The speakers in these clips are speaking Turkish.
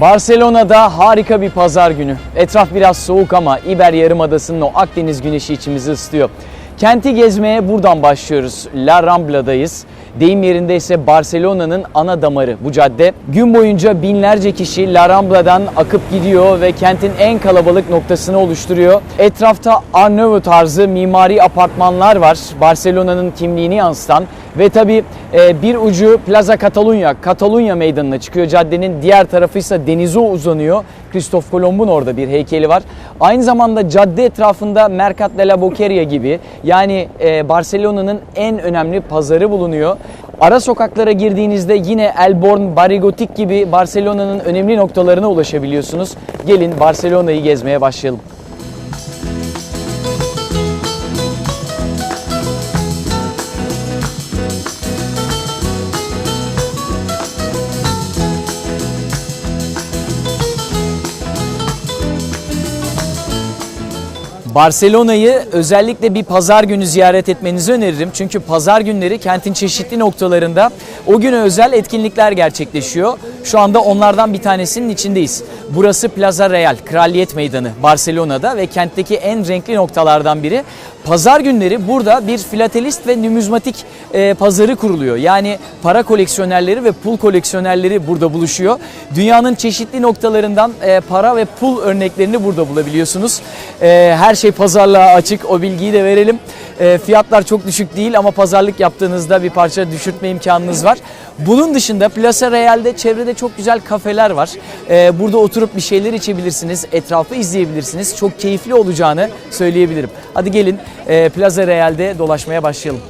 Barcelona'da harika bir pazar günü. Etraf biraz soğuk ama İber Yarımadası'nın o Akdeniz güneşi içimizi ısıtıyor. Kenti gezmeye buradan başlıyoruz. La Rambla'dayız. Deyim yerinde ise Barcelona'nın ana damarı bu cadde. Gün boyunca binlerce kişi La Rambla'dan akıp gidiyor ve kentin en kalabalık noktasını oluşturuyor. Etrafta Art Nouveau tarzı mimari apartmanlar var. Barcelona'nın kimliğini yansıtan ve tabii e, bir ucu Plaza Catalunya, Catalunya meydanına çıkıyor. Caddenin diğer tarafı ise denize uzanıyor. Kristof Kolomb'un orada bir heykeli var. Aynı zamanda cadde etrafında Mercat de la Boqueria gibi yani e, Barcelona'nın en önemli pazarı bulunuyor. Ara sokaklara girdiğinizde yine Elborn, Barigotik gibi Barcelona'nın önemli noktalarına ulaşabiliyorsunuz. Gelin Barcelona'yı gezmeye başlayalım. Barcelona'yı özellikle bir pazar günü ziyaret etmenizi öneririm. Çünkü pazar günleri kentin çeşitli noktalarında o güne özel etkinlikler gerçekleşiyor. Şu anda onlardan bir tanesinin içindeyiz. Burası Plaza Real, Kraliyet Meydanı Barcelona'da ve kentteki en renkli noktalardan biri. Pazar günleri burada bir filatelist ve numizmatik e, pazarı kuruluyor. Yani para koleksiyonerleri ve pul koleksiyonerleri burada buluşuyor. Dünyanın çeşitli noktalarından e, para ve pul örneklerini burada bulabiliyorsunuz. E, her şey pazarlığa açık. O bilgiyi de verelim. E, fiyatlar çok düşük değil ama pazarlık yaptığınızda bir parça düşürtme imkanınız var. Bunun dışında Plaza Real'de çevrede çok güzel kafeler var. E, burada oturup bir şeyler içebilirsiniz. Etrafı izleyebilirsiniz. Çok keyifli olacağını söyleyebilirim. Hadi gelin e, Plaza Real'de dolaşmaya başlayalım.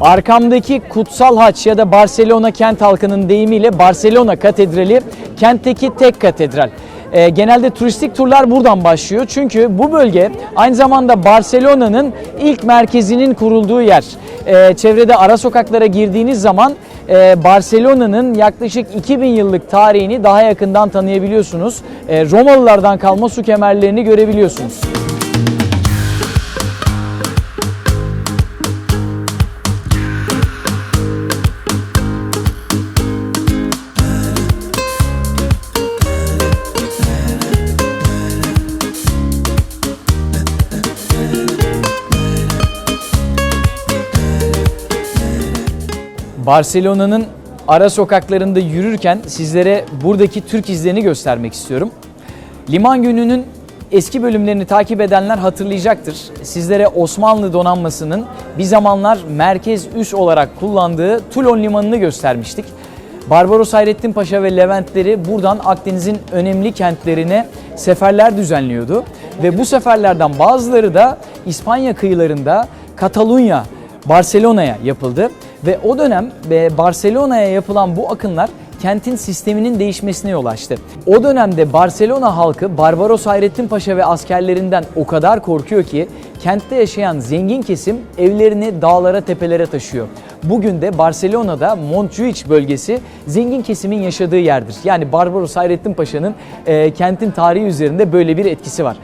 Arkamdaki kutsal haç ya da Barcelona kent halkının deyimiyle Barcelona Katedrali kentteki tek katedral. Ee, genelde turistik turlar buradan başlıyor. Çünkü bu bölge aynı zamanda Barcelona'nın ilk merkezinin kurulduğu yer. Ee, çevrede ara sokaklara girdiğiniz zaman e, Barcelona'nın yaklaşık 2000 yıllık tarihini daha yakından tanıyabiliyorsunuz. Ee, Romalılardan kalma su kemerlerini görebiliyorsunuz. Barcelona'nın ara sokaklarında yürürken sizlere buradaki Türk izlerini göstermek istiyorum. Liman gününün eski bölümlerini takip edenler hatırlayacaktır. Sizlere Osmanlı donanmasının bir zamanlar merkez üs olarak kullandığı Toulon Limanı'nı göstermiştik. Barbaros Hayrettin Paşa ve Leventleri buradan Akdeniz'in önemli kentlerine seferler düzenliyordu. Ve bu seferlerden bazıları da İspanya kıyılarında Katalunya, Barcelona'ya yapıldı. Ve o dönem e, Barcelona'ya yapılan bu akınlar kentin sisteminin değişmesine yol açtı. O dönemde Barcelona halkı Barbaros Hayrettin Paşa ve askerlerinden o kadar korkuyor ki kentte yaşayan zengin kesim evlerini dağlara tepelere taşıyor. Bugün de Barcelona'da Montjuic bölgesi zengin kesimin yaşadığı yerdir. Yani Barbaros Hayrettin Paşa'nın e, kentin tarihi üzerinde böyle bir etkisi var.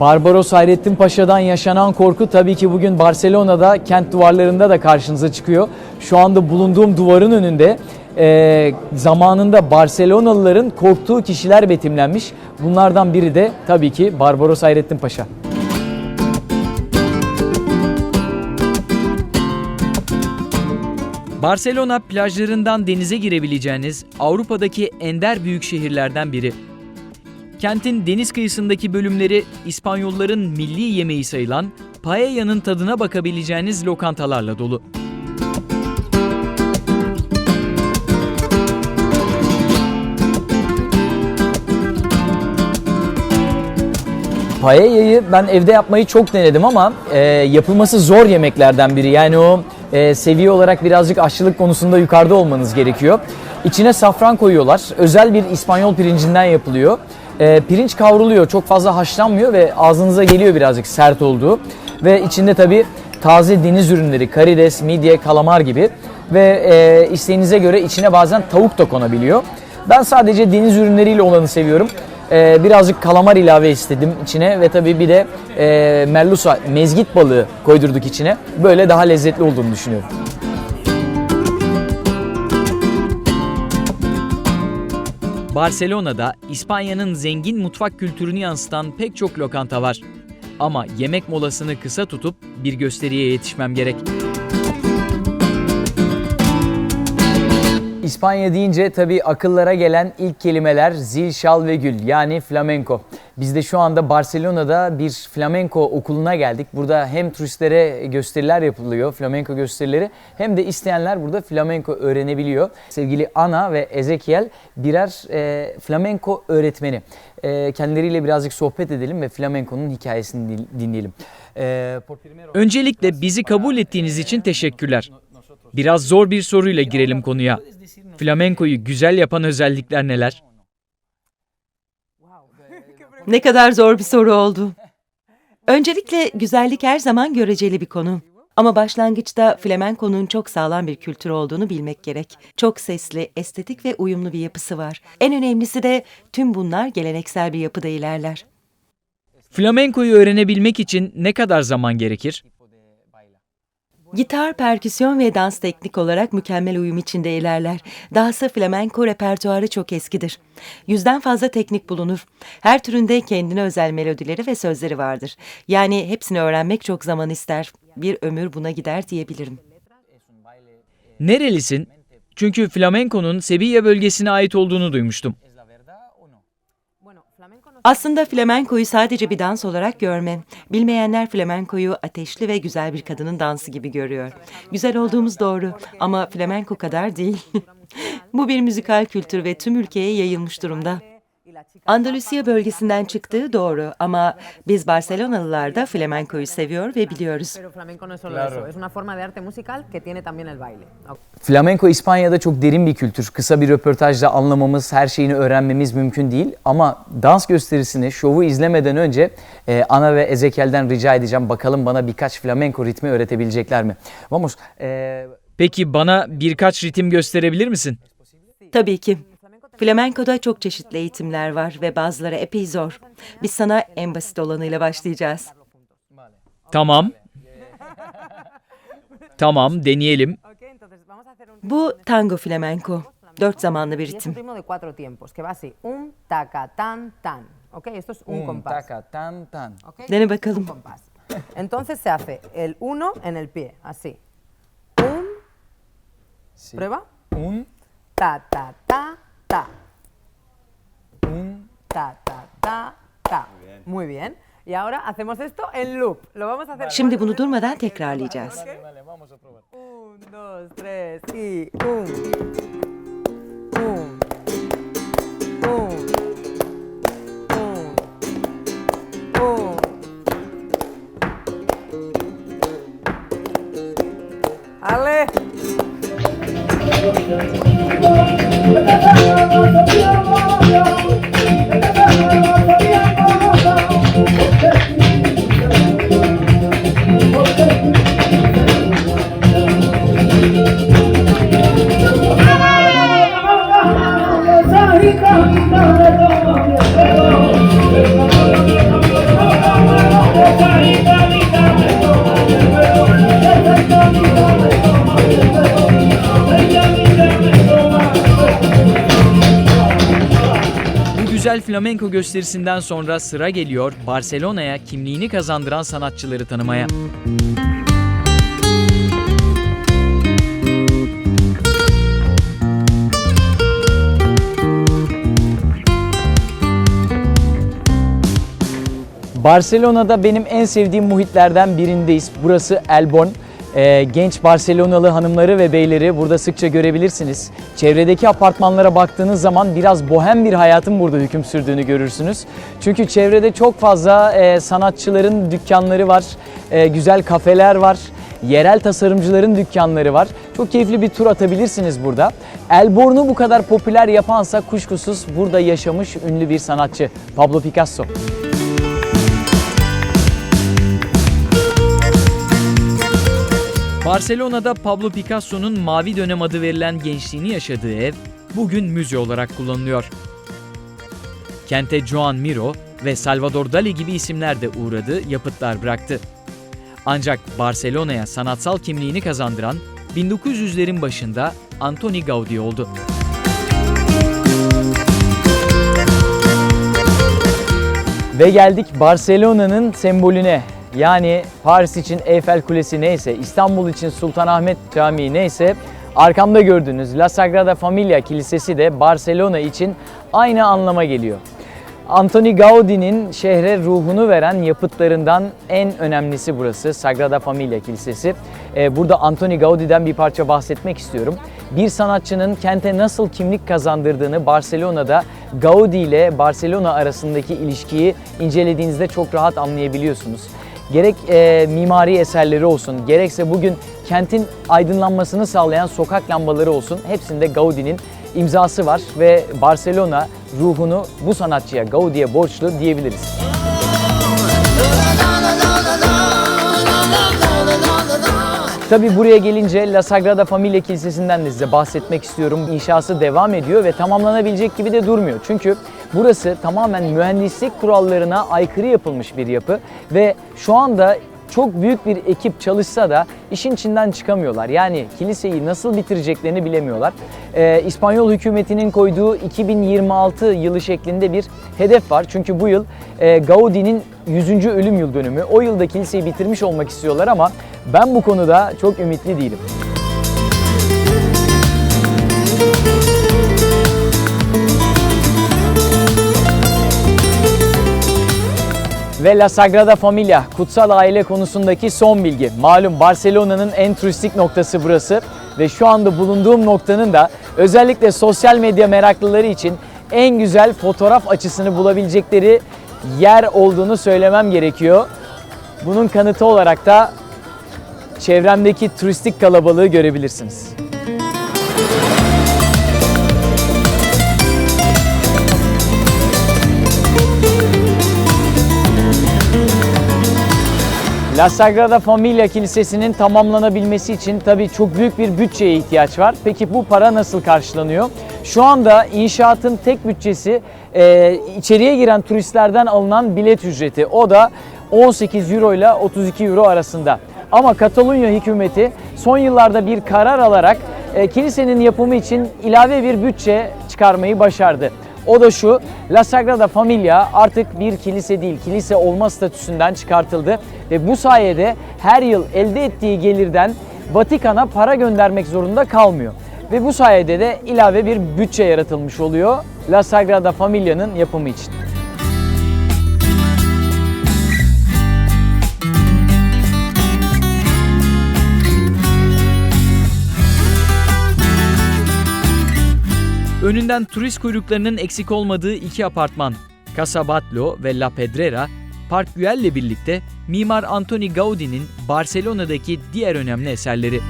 Barbaros Hayrettin Paşa'dan yaşanan korku tabii ki bugün Barcelona'da kent duvarlarında da karşınıza çıkıyor. Şu anda bulunduğum duvarın önünde e, zamanında Barcelonalıların korktuğu kişiler betimlenmiş. Bunlardan biri de tabii ki Barbaros Hayrettin Paşa. Barcelona plajlarından denize girebileceğiniz Avrupa'daki ender büyük şehirlerden biri. Kentin deniz kıyısındaki bölümleri İspanyolların milli yemeği sayılan paella'nın tadına bakabileceğiniz lokantalarla dolu. Paella'yı ben evde yapmayı çok denedim ama e, yapılması zor yemeklerden biri. Yani o e, seviye olarak birazcık aşçılık konusunda yukarıda olmanız gerekiyor. İçine safran koyuyorlar. Özel bir İspanyol pirincinden yapılıyor. E, pirinç kavruluyor. Çok fazla haşlanmıyor ve ağzınıza geliyor birazcık sert olduğu. Ve içinde tabii taze deniz ürünleri, karides, midye, kalamar gibi ve e, isteğinize göre içine bazen tavuk da konabiliyor. Ben sadece deniz ürünleriyle olanı seviyorum. E, birazcık kalamar ilave istedim içine ve tabii bir de e, merluza, mezgit balığı koydurduk içine. Böyle daha lezzetli olduğunu düşünüyorum. Barcelona'da İspanya'nın zengin mutfak kültürünü yansıtan pek çok lokanta var. Ama yemek molasını kısa tutup bir gösteriye yetişmem gerek. İspanya deyince tabii akıllara gelen ilk kelimeler zil, şal ve gül yani flamenco. Biz de şu anda Barcelona'da bir flamenco okuluna geldik. Burada hem turistlere gösteriler yapılıyor, flamenco gösterileri hem de isteyenler burada flamenco öğrenebiliyor. Sevgili Ana ve Ezekiel birer e, flamenco öğretmeni. E, kendileriyle birazcık sohbet edelim ve flamenco'nun hikayesini din- dinleyelim. E, Öncelikle bizi kabul ettiğiniz için teşekkürler. Biraz zor bir soruyla girelim konuya. Flamenko'yu güzel yapan özellikler neler? Ne kadar zor bir soru oldu. Öncelikle güzellik her zaman göreceli bir konu. Ama başlangıçta flamenko'nun çok sağlam bir kültür olduğunu bilmek gerek. Çok sesli, estetik ve uyumlu bir yapısı var. En önemlisi de tüm bunlar geleneksel bir yapıda ilerler. Flamenko'yu öğrenebilmek için ne kadar zaman gerekir? Gitar, perküsyon ve dans teknik olarak mükemmel uyum içinde ilerler. Dahası flamenko repertuarı çok eskidir. Yüzden fazla teknik bulunur. Her türünde kendine özel melodileri ve sözleri vardır. Yani hepsini öğrenmek çok zaman ister. Bir ömür buna gider diyebilirim. Nerelisin? Çünkü flamenko'nun Sevilla bölgesine ait olduğunu duymuştum. Aslında flamenkoyu sadece bir dans olarak görmem. Bilmeyenler flamenkoyu ateşli ve güzel bir kadının dansı gibi görüyor. Güzel olduğumuz doğru ama flamenko kadar değil. Bu bir müzikal kültür ve tüm ülkeye yayılmış durumda. Andalusiya bölgesinden çıktığı doğru ama biz Barcelonalılar da flamenkoyu seviyor ve biliyoruz. Pero flamenco no es solo eso, es una forma de arte musical que tiene también el baile. Flamenco İspanya'da çok derin bir kültür. Kısa bir röportajla anlamamız, her şeyini öğrenmemiz mümkün değil. Ama dans gösterisini, şovu izlemeden önce e, Ana ve Ezekiel'den rica edeceğim. Bakalım bana birkaç flamenco ritmi öğretebilecekler mi? Vamos. E, Peki bana birkaç ritim gösterebilir misin? Tabii ki. Flamenko'da çok çeşitli eğitimler var ve bazıları epey zor. Biz sana en basit olanıyla başlayacağız. Tamam. Tamam, deneyelim. Bu tango flamenko. Dört zamanlı bir ritim. Dene un bakalım. compás. Entonces se hace el uno en el pie, así. Un, prueba. Un, Ta, ta, ta, ta. un, Ta, ta, ta, ta. Muy bien. Y ahora hacemos esto en loop. Lo vamos a hacer. Şimdi bunu durmadan tekrarlayacağız. Un, dos, tres y. Un. Un. Flamenko gösterisinden sonra sıra geliyor Barcelona'ya kimliğini kazandıran sanatçıları tanımaya. Barcelona'da benim en sevdiğim muhitlerden birindeyiz. Burası Elbon. Ee, genç Barcelonalı hanımları ve beyleri burada sıkça görebilirsiniz. Çevredeki apartmanlara baktığınız zaman biraz bohem bir hayatın burada hüküm sürdüğünü görürsünüz. Çünkü çevrede çok fazla e, sanatçıların dükkanları var, e, güzel kafeler var, yerel tasarımcıların dükkanları var. Çok keyifli bir tur atabilirsiniz burada. Elborn'u bu kadar popüler yapansa kuşkusuz burada yaşamış ünlü bir sanatçı Pablo Picasso. Barcelona'da Pablo Picasso'nun Mavi Dönem adı verilen gençliğini yaşadığı ev bugün müze olarak kullanılıyor. Kente Joan Miro ve Salvador Dali gibi isimler de uğradı, yapıtlar bıraktı. Ancak Barcelona'ya sanatsal kimliğini kazandıran 1900'lerin başında Antoni Gaudí oldu. Ve geldik Barcelona'nın sembolüne. Yani Paris için Eyfel Kulesi neyse, İstanbul için Sultanahmet Camii neyse, arkamda gördüğünüz La Sagrada Familia Kilisesi de Barcelona için aynı anlama geliyor. Antoni Gaudi'nin şehre ruhunu veren yapıtlarından en önemlisi burası Sagrada Familia Kilisesi. Ee, Burada Antoni Gaudi'den bir parça bahsetmek istiyorum. Bir sanatçının kente nasıl kimlik kazandırdığını Barcelona'da Gaudi ile Barcelona arasındaki ilişkiyi incelediğinizde çok rahat anlayabiliyorsunuz. Gerek e, mimari eserleri olsun, gerekse bugün kentin aydınlanmasını sağlayan sokak lambaları olsun hepsinde Gaudi'nin imzası var ve Barcelona ruhunu bu sanatçıya Gaudi'ye borçlu diyebiliriz. Tabi buraya gelince La Sagrada Familia Kilisesi'nden de size bahsetmek istiyorum. İnşası devam ediyor ve tamamlanabilecek gibi de durmuyor. Çünkü burası tamamen mühendislik kurallarına aykırı yapılmış bir yapı ve şu anda çok büyük bir ekip çalışsa da işin içinden çıkamıyorlar. Yani kiliseyi nasıl bitireceklerini bilemiyorlar. Ee, İspanyol hükümetinin koyduğu 2026 yılı şeklinde bir hedef var. Çünkü bu yıl e, Gaudi'nin 100. ölüm yıl dönümü. O yılda kiliseyi bitirmiş olmak istiyorlar ama ben bu konuda çok ümitli değilim. Ve La Sagrada Familia, kutsal aile konusundaki son bilgi. Malum Barcelona'nın en turistik noktası burası ve şu anda bulunduğum noktanın da özellikle sosyal medya meraklıları için en güzel fotoğraf açısını bulabilecekleri yer olduğunu söylemem gerekiyor. Bunun kanıtı olarak da çevremdeki turistik kalabalığı görebilirsiniz. La Sagrada Familia Kilisesi'nin tamamlanabilmesi için tabii çok büyük bir bütçeye ihtiyaç var. Peki bu para nasıl karşılanıyor? Şu anda inşaatın tek bütçesi e, içeriye giren turistlerden alınan bilet ücreti. O da 18 euro ile 32 euro arasında. Ama Katalunya hükümeti son yıllarda bir karar alarak e, kilisenin yapımı için ilave bir bütçe çıkarmayı başardı. O da şu, La Sagrada Familia artık bir kilise değil, kilise olma statüsünden çıkartıldı ve bu sayede her yıl elde ettiği gelirden Vatikan'a para göndermek zorunda kalmıyor. Ve bu sayede de ilave bir bütçe yaratılmış oluyor La Sagrada Familia'nın yapımı için. Önünden turist kuyruklarının eksik olmadığı iki apartman, Casa Batlló ve La Pedrera, Park Güell'le birlikte Mimar Antoni Gaudi'nin Barcelona'daki diğer önemli eserleri.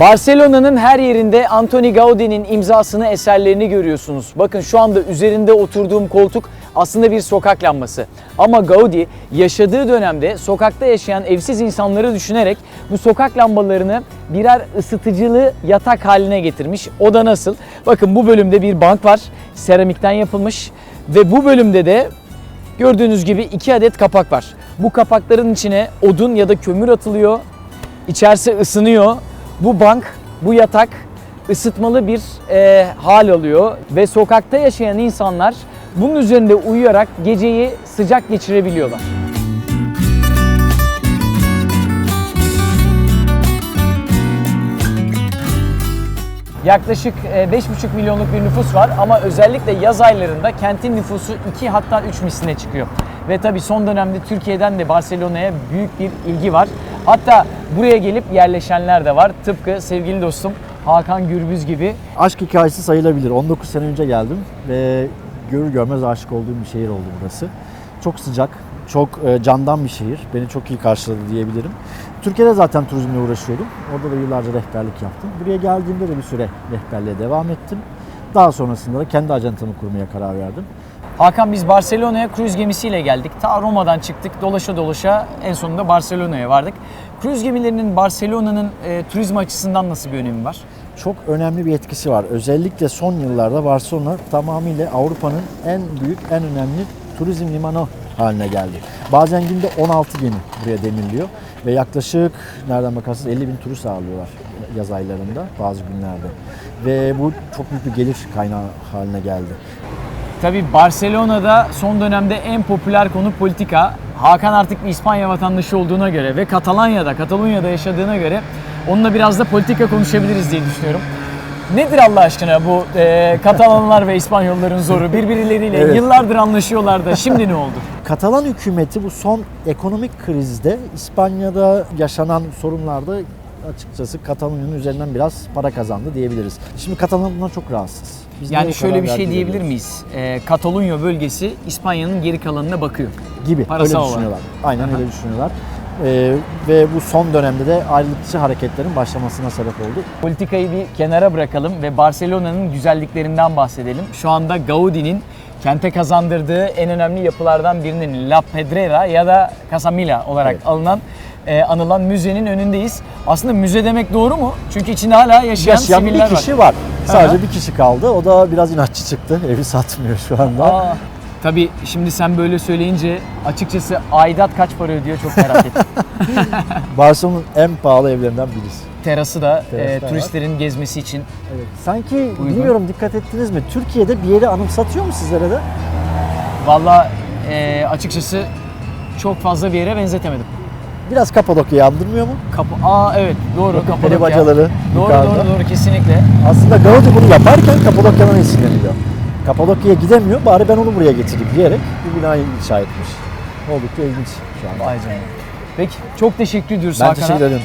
Barcelona'nın her yerinde Antoni Gaudi'nin imzasını, eserlerini görüyorsunuz. Bakın şu anda üzerinde oturduğum koltuk aslında bir sokak lambası. Ama Gaudi yaşadığı dönemde sokakta yaşayan evsiz insanları düşünerek bu sokak lambalarını birer ısıtıcılı yatak haline getirmiş. O da nasıl? Bakın bu bölümde bir bank var. Seramikten yapılmış ve bu bölümde de gördüğünüz gibi iki adet kapak var. Bu kapakların içine odun ya da kömür atılıyor. İçerisi ısınıyor. Bu bank, bu yatak ısıtmalı bir e, hal alıyor ve sokakta yaşayan insanlar bunun üzerinde uyuyarak geceyi sıcak geçirebiliyorlar. Yaklaşık e, 5,5 milyonluk bir nüfus var ama özellikle yaz aylarında kentin nüfusu 2 hatta 3 misline çıkıyor. Ve tabii son dönemde Türkiye'den de Barcelona'ya büyük bir ilgi var. Hatta buraya gelip yerleşenler de var. Tıpkı sevgili dostum Hakan Gürbüz gibi. Aşk hikayesi sayılabilir. 19 sene önce geldim ve görür görmez aşık olduğum bir şehir oldu burası. Çok sıcak, çok e, candan bir şehir. Beni çok iyi karşıladı diyebilirim. Türkiye'de zaten turizmle uğraşıyordum. Orada da yıllarca rehberlik yaptım. Buraya geldiğimde de bir süre rehberliğe devam ettim. Daha sonrasında da kendi ajantamı kurmaya karar verdim. Hakan biz Barcelona'ya kruz gemisiyle geldik. Ta Roma'dan çıktık. Dolaşa dolaşa en sonunda Barcelona'ya vardık. Kruz gemilerinin Barcelona'nın e, turizm açısından nasıl bir önemi var? Çok önemli bir etkisi var. Özellikle son yıllarda Barcelona tamamıyla Avrupa'nın en büyük, en önemli turizm limanı haline geldi. Bazen günde 16 gemi buraya deniliyor ve yaklaşık nereden bakarsınız 50 bin turist ağırlıyorlar yaz aylarında bazı günlerde. Ve bu çok büyük bir gelir kaynağı haline geldi. Tabii Barcelona'da son dönemde en popüler konu politika. Hakan artık bir İspanya vatandaşı olduğuna göre ve Katalanya'da, Katalonya'da yaşadığına göre onunla biraz da politika konuşabiliriz diye düşünüyorum. Nedir Allah aşkına bu e, Katalanlar ve İspanyolların zoru? Birbirleriyle Evet. yıllardır anlaşıyorlar da şimdi ne oldu? Katalan hükümeti bu son ekonomik krizde İspanya'da yaşanan sorunlarda açıkçası Katalonya'nın üzerinden biraz para kazandı diyebiliriz. Şimdi Katalan bundan çok rahatsız. Biz Yani şöyle bir şey diyebilir miyiz? E, Katalunya bölgesi İspanya'nın geri kalanına bakıyor. Gibi Parasal öyle olarak. düşünüyorlar. Aynen öyle düşünüyorlar. Ee, ve bu son dönemde de ayrılıkçı hareketlerin başlamasına sebep oldu. Politikayı bir kenara bırakalım ve Barcelona'nın güzelliklerinden bahsedelim. Şu anda Gaudi'nin kente kazandırdığı en önemli yapılardan birinin La Pedrera ya da Casamila olarak Evet. alınan e, anılan müzenin önündeyiz. Aslında müze demek doğru mu? Çünkü içinde hala yaşayan, Yaşayan bir siviller kişi var. var. Sadece Aha. bir kişi kaldı. O da biraz inatçı çıktı. Evi satmıyor şu anda. Aa, tabii şimdi sen böyle söyleyince açıkçası aidat kaç para ödüyor çok merak ettim. Barcelona'nın en pahalı evlerinden birisi. Terası da Terası e, da var. turistlerin gezmesi için Evet. Sanki bilmiyorum dikkat ettiniz mi? Türkiye'de bir yeri anımsatıyor mu sizlere de? Valla e, açıkçası çok fazla bir yere benzetemedim. Biraz Kapadokya'yı andırmıyor mu? Kapı, aa evet doğru Bakın Kapadokya. bacaları Doğru yukarıda. doğru doğru kesinlikle. Aslında Gaudi bunu yaparken Kapadokya'dan esinleniyor. Kapadokya'ya gidemiyor, bari ben onu buraya getireyim diyerek bir binayı inşa etmiş. Oldukça ilginç şu anda. Vay canına. Peki çok teşekkür ediyoruz Ben Hakan'a. teşekkür ederim.